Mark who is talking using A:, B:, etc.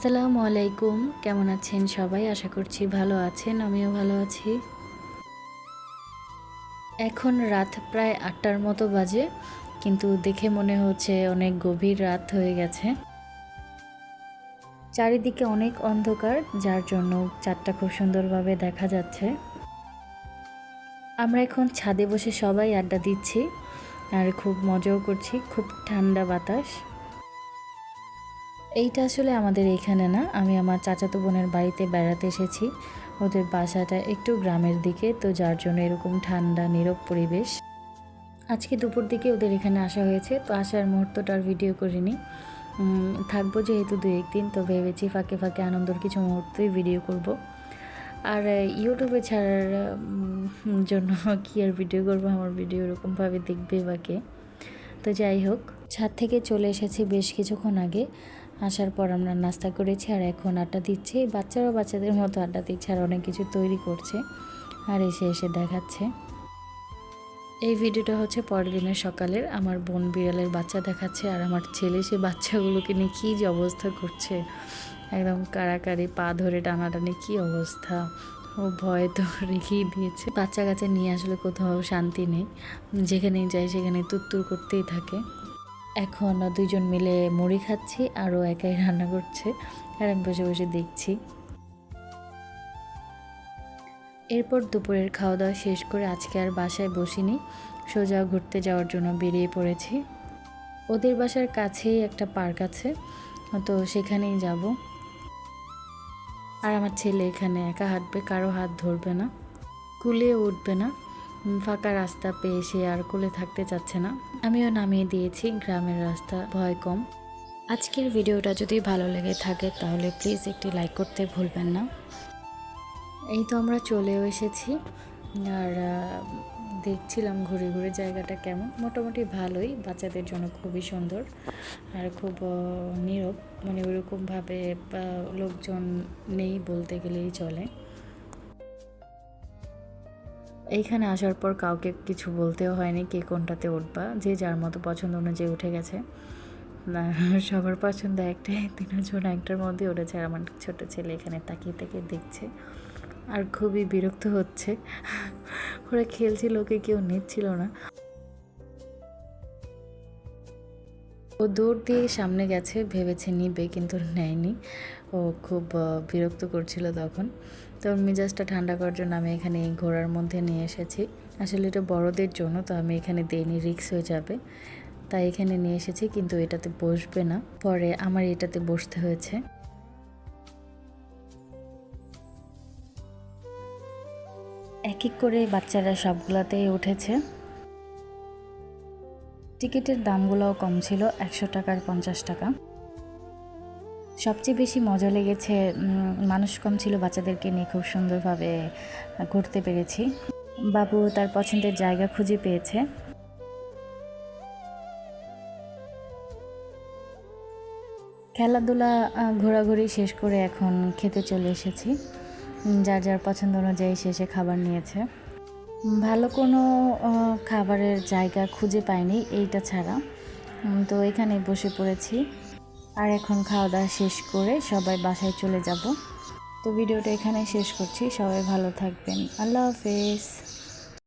A: আসসালামু আলাইকুম। কেমন আছেন সবাই? আশা করছি ভালো আছেন, আমিও ভালো আছি। এখন রাত প্রায় আটটার মতো বাজে, কিন্তু দেখে মনে হচ্ছে অনেক গভীর রাত হয়ে গেছে। চারিদিকে অনেক অন্ধকার, যার জন্য চারটা খুব সুন্দরভাবে দেখা যাচ্ছে। আমরা এখন ছাদে বসে সবাই আড্ডা দিচ্ছি, আর খুব মজাও করছি, খুব ঠান্ডা বাতাস। এইটা আসলে আমাদের এইখানে না। আমি আমার চাচাতো বোনের বাড়িতে বেড়াতে এসেছি। ওদের বাসাটা একটু গ্রামের দিকে, তো যার জন্য এরকম ঠান্ডা, নীরব পরিবেশ। আজকে দুপুর দিকে ওদের এখানে আসা হয়েছে, তো আসার মুহূর্তটা আর ভিডিও করিনি। থাকব যেহেতু দু একদিন, তো ভেবেছি ফাঁকে ফাঁকে আনন্দর কিছু মুহূর্তই ভিডিও করব। আর ইউটিউবে ছাড়ার জন্য কি আর ভিডিও করব? আমার ভিডিও এরকমভাবে দেখবে বা কে? তো যাই হোক, ছাদ থেকে চলে এসেছি বেশ কিছুক্ষণ আগে। আসার পর আমরা নাস্তা করেছি আর এখন আড্ডা দিচ্ছি। বাচ্চারাও বাচ্চাদের মতো আড্ডা দিচ্ছে আর অনেক কিছু তৈরি করছে আর এসে এসে দেখাচ্ছে। এই ভিডিওটা হচ্ছে পরের দিনের সকালের। আমার বোন বিড়ালের বাচ্চা দেখাচ্ছে আর আমার ছেলে সে বাচ্চাগুলোকে নিয়ে কী যে অবস্থা করছে। একদম কাড়াকাড়ি পা ধরে টানাটানি কী অবস্থা। ও ভয় তো রেখেই দিয়েছে। বাচ্চা কাচ্চা নিয়ে আসলে কোথাও শান্তি নেই। যেখানেই যাই সেখানে তুত্তুর করতেই থাকে। এখন দুইজন মিলে মুড়ি খাচ্ছি, আরও একাই রান্না করছে, আর আমি বসে বসে দেখছি। এরপর দুপুরের খাওয়া দাওয়া শেষ করে আজকে আর বাসায় বসিনি, সোজা ঘুরতে যাওয়ার জন্য বেরিয়ে পড়েছি। ওদের বাসার কাছেই একটা পার্ক আছে, তো সেখানেই যাব। আর আমার ছেলে এখানে একা হাঁটবে, কারও হাত ধরবে না, কুলে উঠবে না। ফাঁকা রাস্তা পেয়ে সে আর কোলে থাকতে চাচ্ছে না। আমিও নামিয়ে দিয়েছি, গ্রামের রাস্তা ভয় কম। আজকের ভিডিওটা যদি ভালো লেগে থাকে তাহলে প্লিজ একটি লাইক করতে ভুলবেন না। এই তো আমরা চলেও এসেছি, আর দেখছিলাম ঘুরে ঘুরে জায়গাটা কেমন। মোটামুটি ভালোই, বাচ্চাদের জন্য খুবই সুন্দর আর খুব নীরব। মানে ওরকমভাবে লোকজন নেই বলতে গেলেই চলে। এইখানে আসার পর কাউকে কিছু বলতেও হয়নি কে কোনটাতে উঠবা, যে যার মতো পছন্দ অনুযায়ী উঠে গেছে। সবার পছন্দ একটাই, তিনজন একটার মধ্যে উঠেছে আর আমার ছোটো ছেলে এখানে তাকিয়ে তাকিয়ে দেখছে আর খুবই বিরক্ত হচ্ছে। ওরা খেলছিল, ওকে কেউ নিচ্ছিল না। ও দৌড় দিয়ে সামনে গেছে, ভেবেছে নিবে কিন্তু নেয়নি। ও খুব বিরক্ত করছিল তখন। তো মেজাজটা ঠান্ডা করার জন্য আমি এখানে ঘোড়ার মধ্যে নিয়ে এসেছি। আসলে এটা বড়দের জন্য, তো আমি এখানে দেইনি, রিক্স হয়ে যাবে। তাই এখানে নিয়ে এসেছি, কিন্তু এটাতে বসবে না। পরে আমার এটাতে বসতে হয়েছে। এক এক করে বাচ্চারা সবগুলাতেই উঠেছে। টিকিটের দামগুলোও কম ছিল, একশো টাকার পঞ্চাশ টাকা। সবচেয়ে বেশি মজা লেগেছে মানুষ কম ছিল, বাচ্চাদেরকে নিয়ে খুব সুন্দরভাবে ঘুরতে পেরেছি। বাবু তার পছন্দের জায়গা খুঁজে পেয়েছে। খেলাধুলা ঘোরাঘুরি শেষ করে এখন খেতে চলে এসেছি। যার যার পছন্দ অনুযায়ী শেষে খাবার নিয়েছে। ভালো কোনো খাবারের জায়গা খুঁজে পাইনি এইটা ছাড়া। তো এখানে বসে পড়েছি। আর এখন খাওয়া দাওয়া শেষ করে সবাই বাসায় চলে যাব। তো ভিডিওটা এখানে শেষ করছি। সবাই ভালো থাকবেন। আল্লাহ হাফেজ।